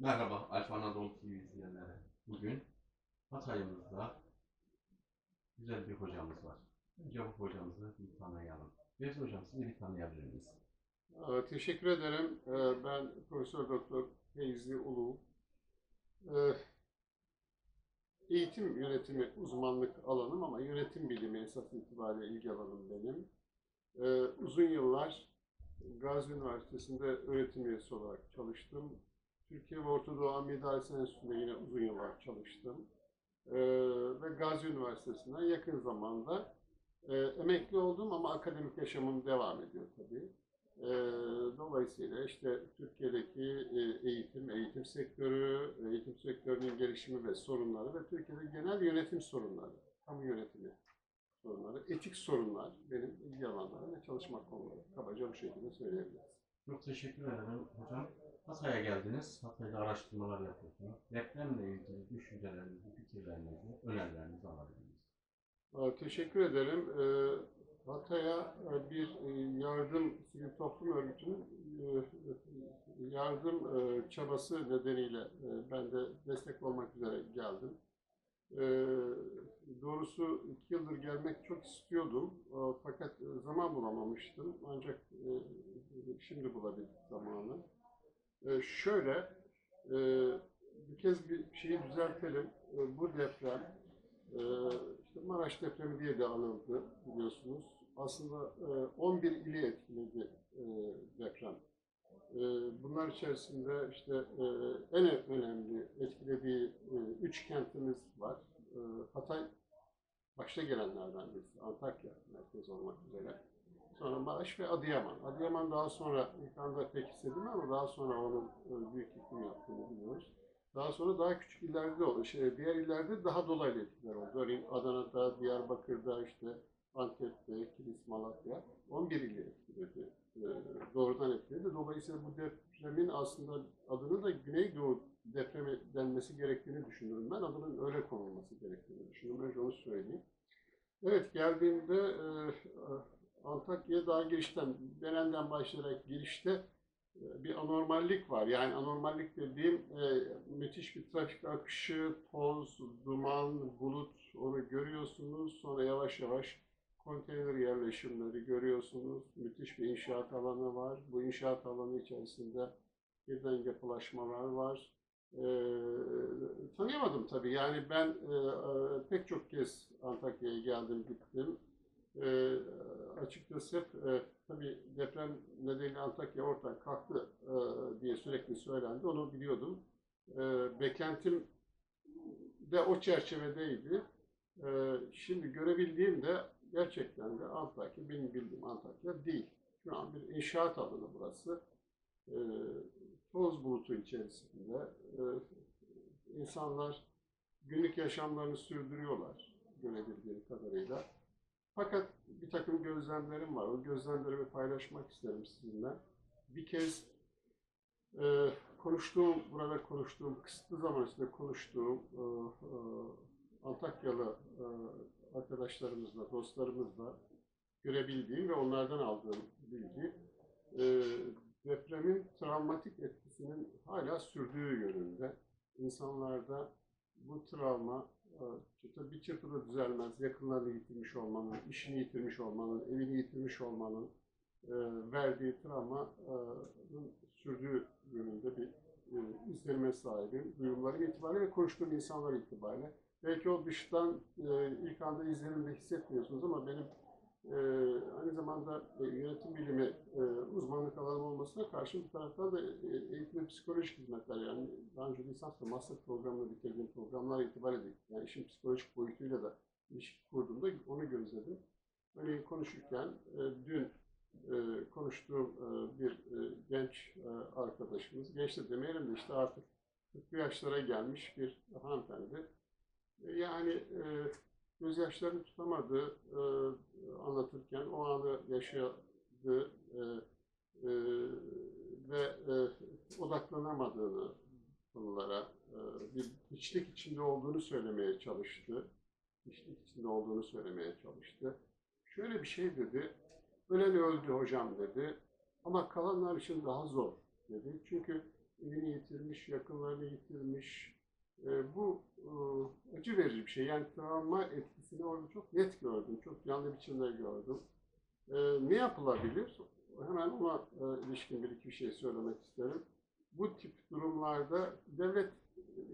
Merhaba Alfa Anadolu TV izleyenleri. Bugün Hatay'ımızda güzel bir hocamız var. Önce bu hocamızı bir tanıyalım. Fevzi Hocam sizi bir tanıyabilir miyiz? Teşekkür ederim. Ee, Ben Profesör Doktor Feyzi Ulu. Ee, Eğitim yönetimi uzmanlık alanım ama yönetim bilimi esas itibariyle ilgi alanım benim. Ee, Uzun yıllar Gazi Üniversitesi'nde öğretim üyesi olarak çalıştım. Türkiye ve Orta Doğu Amir İdaresi Enstitüsü'nde yine uzun yıllar çalıştım. Ee, Ve Gazi Üniversitesi'nden yakın zamanda e, emekli oldum ama akademik yaşamım devam ediyor tabii. Ee, Dolayısıyla işte Türkiye'deki e, eğitim, eğitim sektörü, eğitim sektörünün gelişimi ve sorunları ve Türkiye'de genel yönetim sorunları, kamu yönetimi sorunları, etik sorunlar benim ilgi alanlarım ve çalışma konuları. Kabaca bu şekilde söyleyebiliriz. Çok teşekkür ederim hocam. Hatay'a geldiniz. Hatay'da araştırmalar yapıyorsunuz. Depremle ilgili düşüncelerinizi, fikirlerinizi, önerilerinizi alabilir miyiz? Ee, Teşekkür ederim. Ee, Hatay'a e, bir e, yardım, sivil toplum örgütünün e, yardım çabası nedeniyle ben de destek olmak üzere geldim. Ee, Doğrusu iki yıldır gelmek çok istiyordum Ee, fakat e, zaman bulamamıştım. Ancak e, şimdi bulabildik zamanı. Ee, Şöyle, e, bir kez bir şeyi düzeltelim. Bu deprem işte Maraş depremi diye de anıldı biliyorsunuz. Aslında e, 11 ili etkiledi deprem. E, Bunlar içerisinde işte e, en önemli etkilediği e, üç kentimiz var. E, Hatay başta gelenlerden birisi, Antakya merkez olmak üzere. Sonra Maraş ve Adıyaman. Adıyaman daha sonra ilk anda pek hissedildi ama daha sonra onun e, büyük yıkım yaptığını biliyoruz. Daha sonra daha küçük illerde de oldu. Şey, diğer illerde daha dolaylı etkiler oldu. Örneğin Adana'da, Diyarbakır'da, işte Antep'te, Kilis, Malatya 11 ili etkiledi. Ee, doğrudan etkiledi. Dolayısıyla bu depremin aslında adını da Güneydoğu depremi denmesi gerektiğini düşünüyorum ben. Adının öyle konulması gerektiğini düşünüyorum. Önce onu söyleyeyim. Evet geldiğimde e, Antakya'ya daha girişten, Beren'den başlayarak girişte e, bir anormallik var. Yani anormallik dediğim e, müthiş bir trafik akışı, toz, duman, bulut onu görüyorsunuz. Sonra yavaş yavaş konteyner yerleşimleri görüyorsunuz. Müthiş bir inşaat alanı var. Bu inşaat alanı içerisinde birden yapılaşmalar var. E, tanıyamadım tabii. Yani ben e, e, pek çok kez Antakya'ya geldim, gittim. E, açıkçası hep e, tabii deprem nedeniyle Antakya ortadan kalktı e, diye sürekli söylendi. Onu biliyordum. E, beklentim de o çerçevedeydi. E, şimdi görebildiğimde gerçekten de Antakya, benim bildiğim Antakya değil. Şu an bir inşaat alanı burası. E, toz bulutu içerisinde e, insanlar günlük yaşamlarını sürdürüyorlar görebildiğim kadarıyla. Fakat bir takım gözlemlerim var. O gözlemlerimi paylaşmak isterim sizinle. Bir kez e, konuştuğum, burada konuştuğum, kısıtlı zaman içinde konuştuğum e, e, Antakyalı e, arkadaşlarımızla, dostlarımızla görebildiğim ve onlardan aldığım bilgi e, depremin travmatik etkisinin hala sürdüğü yönünde. İnsanlarda bu travma e, bir çırpıda düzelmez. Yakınlarını yitirmiş olmanın, işini yitirmiş olmanın, evini yitirmiş olmanın e, verdiği travmanın sürdüğü yönünde bir e, izlenime sahibim. Duyumlarım itibariyle ve konuştuğum insanlar itibariyle. Belki o dıştan e, ilk anda izlenimde hissetmiyorsunuz ama benim e, aynı zamanda e, yönetim bilimi e, uzmanlık alanım olmasına karşın bir taraftan da e, eğitim ve psikolojik hizmetler yani daha önce lisans ve master programını bitirdiğim programlar itibariyle yani işin psikolojik boyutuyla da ilişki kurduğumda onu gözledim. Örneğin konuşurken e, dün e, konuştuğum e, bir e, genç e, arkadaşımız, genç de demeyelim de işte artık 40 yaşlara gelmiş bir hanımefendi. Yani e, gözyaşlarını tutamadı e, anlatırken o anı yaşadı e, e, ve e, odaklanamadığını konulara e, bir hiçlik içinde olduğunu söylemeye çalıştı. Hiçlik içinde olduğunu söylemeye çalıştı. Şöyle bir şey dedi, ölen öldü hocam dedi ama kalanlar için daha zor dedi. Çünkü evini yitirmiş, yakınlarını yitirmiş. E, bu e, acı verici bir şey. Yani travma etkisini orada çok net gördüm, çok canlı biçimde gördüm. E, ne yapılabilir? Hemen ona e, ilişkin bir iki şey söylemek isterim. Bu tip durumlarda devlet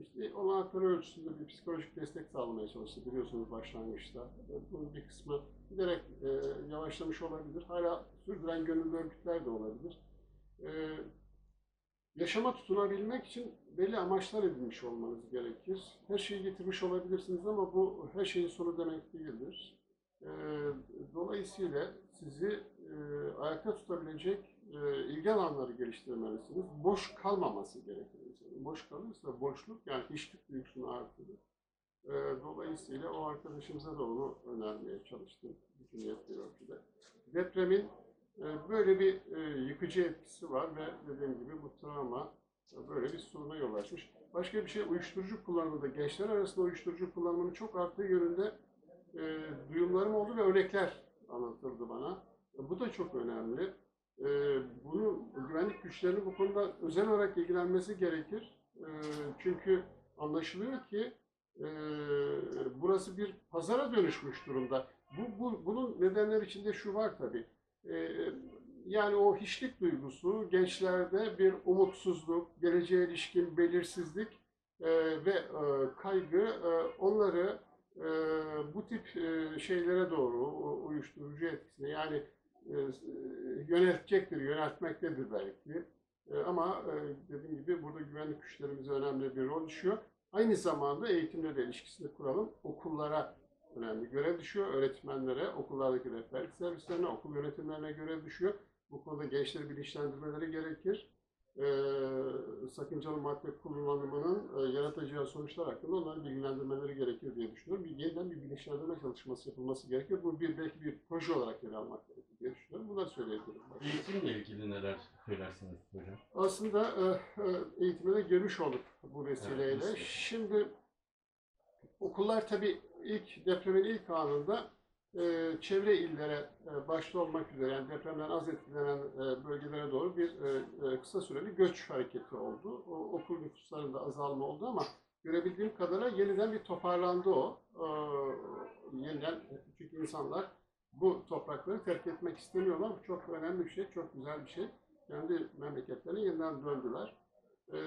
işte olanakları ölçüsünde bir psikolojik destek sağlamaya çalıştı biliyorsunuz başlangıçta. E, Bunun bir kısmı giderek e, yavaşlamış olabilir. Hala sürdüren gönüllü örgütler de olabilir. Yaşama tutunabilmek için belli amaçlar edinmiş olmanız gerekir. Her şeyi getirmiş olabilirsiniz ama bu her şeyin sonu demek değildir. E, dolayısıyla sizi e, ayakta tutabilecek e, ilgi alanları geliştirmelisiniz. Boş kalmaması gerekir. Boş kalırsa boşluk yani hiçlik duygusunu artırır. E, dolayısıyla o arkadaşımıza da onu önermeye çalıştım bütün ölçüde. Depremin böyle bir e, yıkıcı etkisi var ve dediğim gibi bu travma böyle bir soruna yol açmış. Başka bir şey uyuşturucu kullanımında gençler arasında uyuşturucu kullanımının çok arttığı yönünde e, duyumlarım oldu ve örnekler anlatıldı bana. E, bu da çok önemli. E, bunu güvenlik güçlerinin bu konuda özel olarak ilgilenmesi gerekir. E, çünkü anlaşılıyor ki e, burası bir pazara dönüşmüş durumda. Bu, bu bunun nedenler içinde şu var tabii. E, yani o hiçlik duygusu gençlerde bir umutsuzluk, geleceğe ilişkin belirsizlik e, ve e, kaygı e, onları bu tip şeylere doğru, uyuşturucu etkisine yani yöneltecektir, yöneltmektedir belki. Ama dediğim gibi burada güvenlik güçlerimize önemli bir rol düşüyor. Aynı zamanda eğitimle de ilişkisini kuralım. Okullara önemli görev düşüyor. Öğretmenlere, okullardaki rehberlik servislerine, okul yönetimlerine görev düşüyor. Bu konuda gençleri bilinçlendirmeleri gerekir. Ee, sakıncalı madde kullanımının e, yaratacağı sonuçlar hakkında onları bilgilendirmeleri gerekir diye düşünüyorum. Bir, yeniden bir bilinçlendirme çalışması yapılması gerekir. Bu bir belki bir proje olarak ele almak gerekir diye düşünüyorum. Bunları söyleyebilirim. Eğitimle ilgili neler söylersiniz hocam? Aslında e, e, eğitime de girmiş olduk bu vesileyle. Evet. Şimdi okullar tabii ilk depremin ilk anında e, çevre illere e, başta olmak üzere yani depremden az etkilenen e, bölgelere doğru bir e, e, kısa süreli göç hareketi oldu. O, okul nüfuslarında azalma oldu ama görebildiğim kadarıyla yeniden bir toparlandı o. E, yeniden çünkü insanlar bu toprakları terk etmek istemiyorlar. Bu çok önemli bir şey, çok güzel bir şey. Kendi memleketlerine yeniden döndüler. E,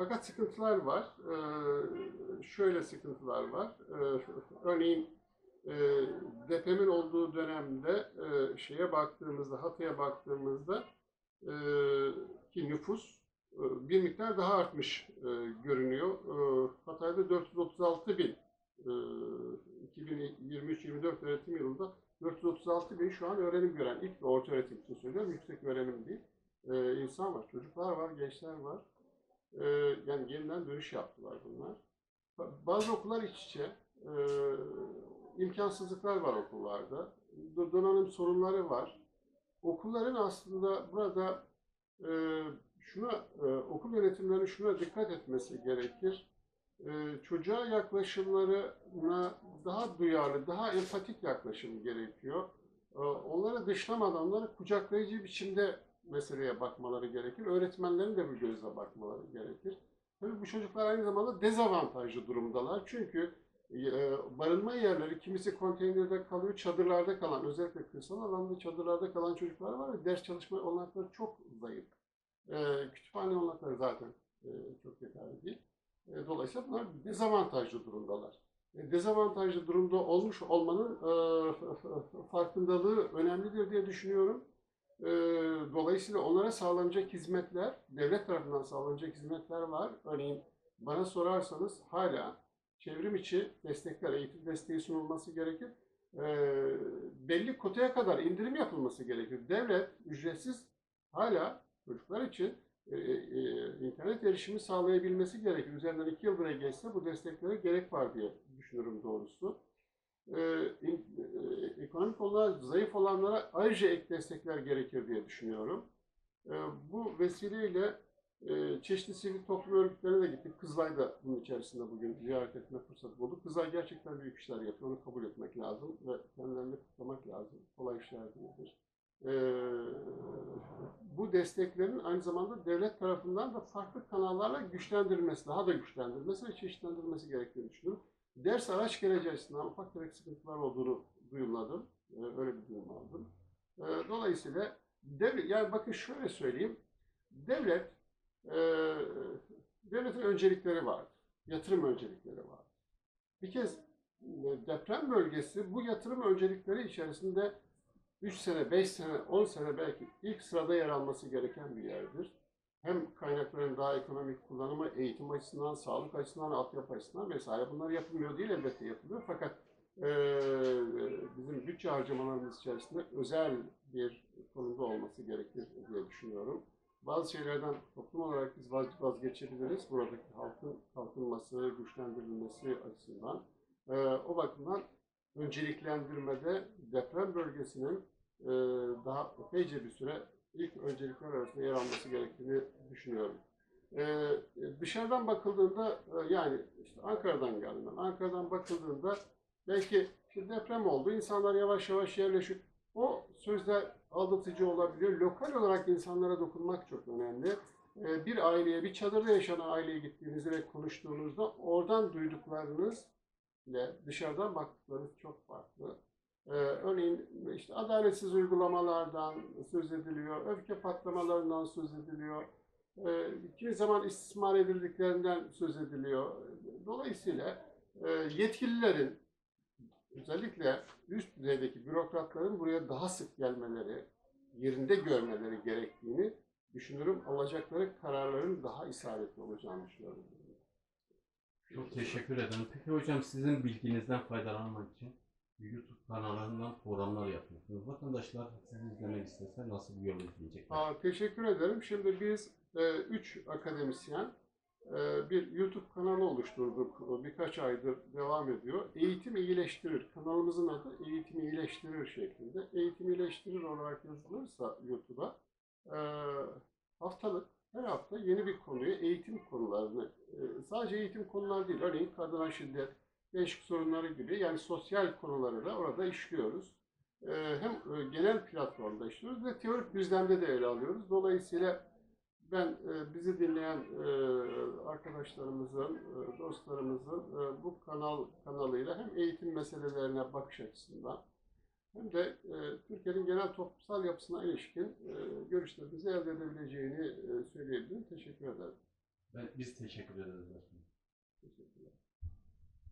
fakat sıkıntılar var. E, şöyle sıkıntılar var. E, örneğin e, depremin olduğu dönemde e, şeye baktığımızda, Hatay'a baktığımızda e, ki nüfus e, bir miktar daha artmış görünüyor. Hatay'da 436 bin e, 2023-24 öğretim yılında 436 bin şu an öğrenim gören ilk ve orta öğretim için söylüyorum. Yüksek öğrenim değil. İnsan var, çocuklar var, gençler var. E, yani yeniden dönüş yaptılar bunlar. Bazı okullar iç içe. E, imkansızlıklar var okullarda. Do- Donanım sorunları var. Okulların aslında burada e, şuna e, okul yönetimlerinin şuna dikkat etmesi gerekir. E, çocuğa yaklaşımlarına daha duyarlı, daha empatik yaklaşım gerekiyor. E, onları dışlamadan, onları kucaklayıcı biçimde meseleye bakmaları gerekir. Öğretmenlerin de bu gözle bakmaları gerekir. Tabii bu çocuklar aynı zamanda dezavantajlı durumdalar. Çünkü e, barınma yerleri kimisi konteynerde kalıyor, çadırlarda kalan, özellikle kırsal alanda çadırlarda kalan çocuklar var ve ders çalışma olanakları çok zayıf. E, kütüphane olanakları zaten e, çok yeterli değil. Dolayısıyla bunlar dezavantajlı durumdalar. Dezavantajlı durumda olmuş olmanın farkındalığı önemlidir diye düşünüyorum. E, dolayısıyla onlara sağlanacak hizmetler, devlet tarafından sağlanacak hizmetler var. Örneğin bana sorarsanız hala çevrim içi destekler, eğitim desteği sunulması gerekir. Ee, belli kotaya kadar indirim yapılması gerekir. Devlet ücretsiz hala çocuklar için e, e, internet erişimi sağlayabilmesi gerekir. Üzerinden iki yıl bile geçse bu desteklere gerek var diye düşünüyorum doğrusu. Ee, in- e, ekonomik olarak zayıf olanlara ayrıca ek destekler gerekir diye düşünüyorum. Ee, bu vesileyle ee, çeşitli sivil toplum örgütlerine de gittik. Kızılay da bunun içerisinde bugün ziyaret etme fırsatı bulduk. Kızılay gerçekten büyük işler yapıyor. Onu kabul etmek lazım ve kendilerini kutlamak lazım. Kolay işler değildir. e, bu desteklerin aynı zamanda devlet tarafından da farklı kanallarla güçlendirilmesi, daha da güçlendirilmesi ve çeşitlendirilmesi gerektiğini düşünüyorum. Ders araç geleceği açısından ufak tefek sıkıntılar olduğunu duyumladım. E, öyle bir duyum aldım. E, dolayısıyla devlet, yani bakın şöyle söyleyeyim. Devlet, e, devletin öncelikleri var. Yatırım öncelikleri var. Bir kez e, deprem bölgesi bu yatırım öncelikleri içerisinde 3 sene, 5 sene, 10 sene belki ilk sırada yer alması gereken bir yerdir. Hem kaynakların daha ekonomik kullanımı, eğitim açısından, sağlık açısından, altyapı açısından vesaire bunlar yapılmıyor değil elbette yapılıyor. Fakat bizim bütçe harcamalarımız içerisinde özel bir konumda olması gerekir diye düşünüyorum. Bazı şeylerden toplum olarak biz vaz- vazgeçebiliriz. Buradaki halkın kalkınması, güçlendirilmesi açısından. E, o bakımdan önceliklendirmede deprem bölgesinin e, daha epeyce bir süre ilk öncelikler arasında yer alması gerektiğini düşünüyorum. E, dışarıdan bakıldığında e, yani işte Ankara'dan geldim ben. Ankara'dan bakıldığında belki işte deprem oldu, insanlar yavaş yavaş yerleşiyor. O sözler aldatıcı olabiliyor. Lokal olarak insanlara dokunmak çok önemli. E, bir aileye, bir çadırda yaşayan aileye gittiğinizde ve konuştuğunuzda oradan duyduklarınız ile dışarıdan baktıklarınız çok farklı. Ee, örneğin işte adaletsiz uygulamalardan söz ediliyor, öfke patlamalarından söz ediliyor, ee, kimi zaman istismar edildiklerinden söz ediliyor. Dolayısıyla e, yetkililerin özellikle üst düzeydeki bürokratların buraya daha sık gelmeleri, yerinde görmeleri gerektiğini düşünürüm. Alacakları kararların daha isabetli olacağını düşünüyorum. Çok teşekkür ederim. Peki hocam sizin bilginizden faydalanmak için YouTube kanallarından programlar yapıyorsunuz. Vatandaşlar sizi izlemek istese nasıl bir yol izleyecekler? Aa, teşekkür ederim. Şimdi biz e, üç akademisyen bir YouTube kanalı oluşturduk. Birkaç aydır devam ediyor. Eğitim iyileştirir. Kanalımızın adı Eğitim iyileştirir şeklinde. Eğitim iyileştirir olarak yazılırsa YouTube'a e, haftalık her hafta yeni bir konuyu, eğitim konularını, e, sadece eğitim konuları değil, örneğin kadına şiddet, gençlik sorunları gibi yani sosyal konuları da orada işliyoruz. E, hem genel platformda işliyoruz ve teorik düzlemde de ele alıyoruz. Dolayısıyla ben e, bizi dinleyen e, arkadaşlarımızın, e, dostlarımızın bu kanal kanalıyla hem eğitim meselelerine bakış açısından hem de Türkiye'nin genel toplumsal yapısına ilişkin görüşlerimizi elde edebileceğini söyleyebilirim. Teşekkür ederim. Ben, biz teşekkür ederiz. Teşekkürler.